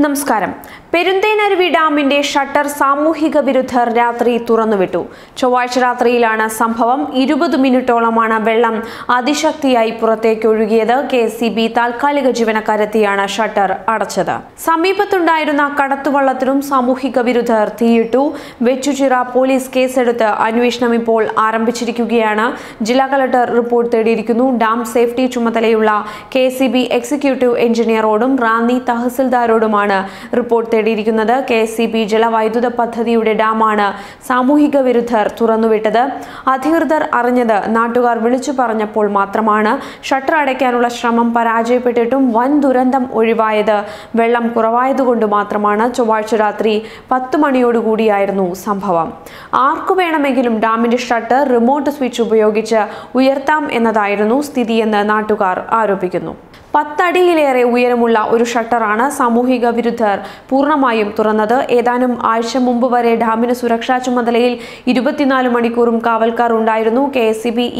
നമസ്കാരം. പെരുന്തേനരുവി ഡാമിന്റെ ഷട്ടർ സാമൂഹിക വിരുദ്ധർ രാത്രി തുറന്നുവിട്ടു. ചൊവ്വാഴ്ച രാത്രിയിലാണ് സംഭവം. ഇരുപത് മിനിറ്റോളമാണ് വെള്ളം അതിശക്തിയായി പുറത്തേക്ക് ഒഴുകിയത്. കെ സി ബി താൽക്കാലിക ജീവനക്കാരെത്തിയാണ് ഷട്ടർ അടച്ചത്. സമീപത്തുണ്ടായിരുന്ന കടത്തുവള്ളത്തിനും സാമൂഹിക വിരുദ്ധർ തീയിട്ടു. വെച്ചുചിറ പോലീസ് കേസെടുത്ത് അന്വേഷണം ഇപ്പോൾ ആരംഭിച്ചിരിക്കുകയാണ്. ജില്ലാ കളക്ടർ റിപ്പോർട്ട് തേടിയിരിക്കുന്നു. ഡാം സേഫ്റ്റി ചുമതലയുള്ള കെ എക്സിക്യൂട്ടീവ് എഞ്ചിനീയറോടും റാന്നി തഹസിൽദാരോടുമാണ് റിപ്പോർട്ട് തേടിയിരിക്കുന്നത്. കെ എസ് സി ബി ജലവൈദ്യുത പദ്ധതിയുടെ ഡാമാണ് സാമൂഹിക വിരുദ്ധർ തുറന്നുവിട്ടത്. അധികൃതർ അറിഞ്ഞത് നാട്ടുകാർ വിളിച്ചു പറഞ്ഞപ്പോൾ മാത്രമാണ്. ഷട്ടർ അടയ്ക്കാനുള്ള ശ്രമം പരാജയപ്പെട്ടിട്ടും വൻ ദുരന്തം ഒഴിവായത് വെള്ളം കുറവായതുകൊണ്ട് മാത്രമാണ്. ചൊവ്വാഴ്ച രാത്രി പത്ത് മണിയോടുകൂടിയായിരുന്നു സംഭവം. ആർക്കു വേണമെങ്കിലും ഡാമിന്റെ ഷട്ടർ റിമോട്ട് സ്വിച്ച് ഉപയോഗിച്ച് ഉയർത്താം എന്നതായിരുന്നു സ്ഥിതിയെന്ന് നാട്ടുകാർ ആരോപിക്കുന്നു. പത്തടിയിലേറെ ഉയരമുള്ള ഒരു ഷട്ടറാണ് സാമൂഹിക വിരുദ്ധർ പൂർണമായും തുറന്നത്. ഏതാനും ആഴ്ച മുമ്പ് വരെ ഡാമിന് സുരക്ഷാ ചുമതലയിൽ ഇരുപത്തിനാല് മണിക്കൂറും കാവൽക്കാർ ഉണ്ടായിരുന്നു കെ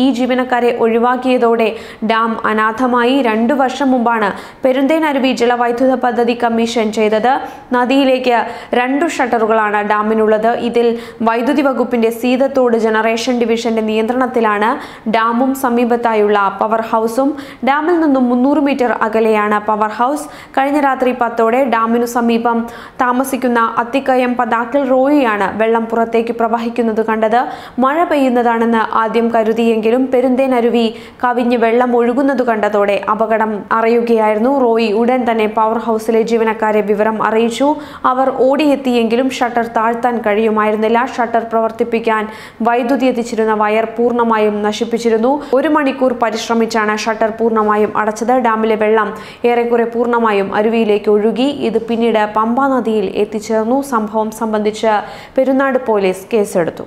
ഈ ജീവനക്കാരെ ഒഴിവാക്കിയതോടെ ഡാം അനാഥമായി. രണ്ടു വർഷം മുമ്പാണ് പെരുന്തേനരുവി ജലവൈദ്യുത പദ്ധതി കമ്മീഷൻ ചെയ്തത്. നദിയിലേക്ക് രണ്ടു ഷട്ടറുകളാണ് ഡാമിനുള്ളത്. ഇതിൽ വൈദ്യുതി വകുപ്പിന്റെ സീതത്തോട് ജനറേഷൻ ഡിവിഷന്റെ നിയന്ത്രണത്തിലാണ്. ഡാമും സമീപത്തായുള്ള പവർ ഹൗസും. ഡാമിൽ നിന്നും മുന്നൂറ് മീറ്റർ അകലെയാണ് പവർ ഹൗസ് കഴിഞ്ഞ രാത്രി പത്തോടെ ഡാമിനു സമീപം താമസിക്കുന്ന അത്തിക്കയം പതാക്കൽ റോയിയാണ് വെള്ളം പുറത്തേക്ക് പ്രവഹിക്കുന്നത് കണ്ടത്. മഴ പെയ്യുന്നതാണെന്ന് ആദ്യം കരുതിയെങ്കിലും പെരുന്തേനരുവി കവിഞ്ഞ് വെള്ളം ഒഴുകുന്നത് കണ്ടതോടെ അപകടം അറിയുകയായിരുന്നു റോയി. ഉടൻ തന്നെ പവർ ഹൗസിലെ ജീവനക്കാരെ വിവരം അറിയിച്ചു. അവർ ഓടിയെത്തിയെങ്കിലും ഷട്ടർ താഴ്ത്താൻ കഴിയുമായിരുന്നില്ല. ഷട്ടർ പ്രവർത്തിപ്പിക്കാൻ വൈദ്യുതി എത്തിച്ചിരുന്ന വയർ പൂർണമായും നശിപ്പിച്ചിരുന്നു. ഒരു മണിക്കൂർ പരിശ്രമിച്ചാണ് ഷട്ടർ പൂർണമായും അടച്ചത്. ഡാമിലെ വെള്ളം ഏറെക്കുറെ പൂർണമായും അരുവിയിലേക്ക് ഒഴുകി ഇത് പിന്നീട് പമ്പാ നദിയിൽ എത്തിച്ചേർന്നു. സംഭവം സംബന്ധിച്ച് പെരുന്നാട് പോലീസ് കേസെടുത്തു.